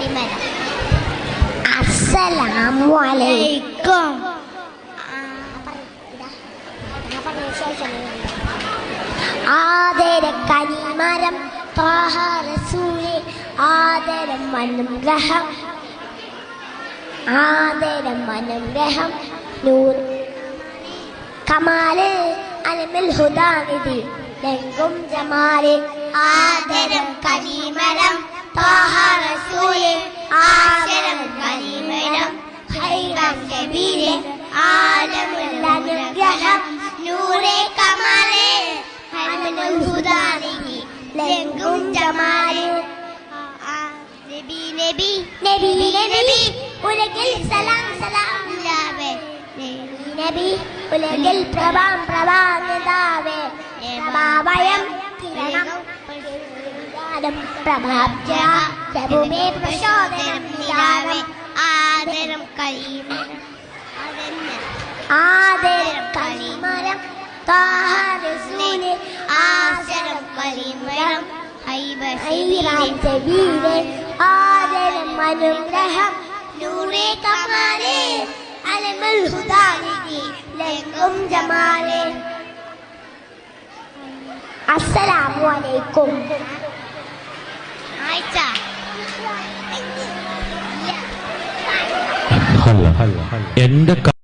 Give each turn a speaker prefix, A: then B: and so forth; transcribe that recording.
A: കനിമരം
B: അസ്സലാമു അലൈക്കും ആദര ത്വാഹ റസൂലെ ആദരം അനുഗ്രഹം ആദരം അനുഗ്രഹം നൂർ കമാൽ അലമിൽ ഹുദാനിധി ലങ്കും ജമാൽ
A: ആദരം കനിമരം ഹൈറം നബീലെ ആലമുൽ അനുഗ്രഹം നൂറെ കമാലെ ഹൈമനുൽ ഹുദാനിഹി ലങ്കും ജമാലെ നബി നബി
B: നബി നബി ഉലകിൽ സലാം സലാം
A: ലാവേ
B: നബി ഉലകിൽ പ്രഭാം പ്രഭാനിതാവേ പ്രഭാവയം കിരണം കിരണം പ്രഭാബ്ജ പ്രഭുമേ പ്രചോദനം നിരാവേ
A: ആദരം
B: കലിമരം താഹരസൂലെ
A: ആദരം കരീമരം
B: ആദര നൂറെ കമാലെ അലമുൽ ലങ്കും ജമാലെ. അസ്സലാമു അലൈക്കും.
A: ആയിച്ച
C: എന്റെ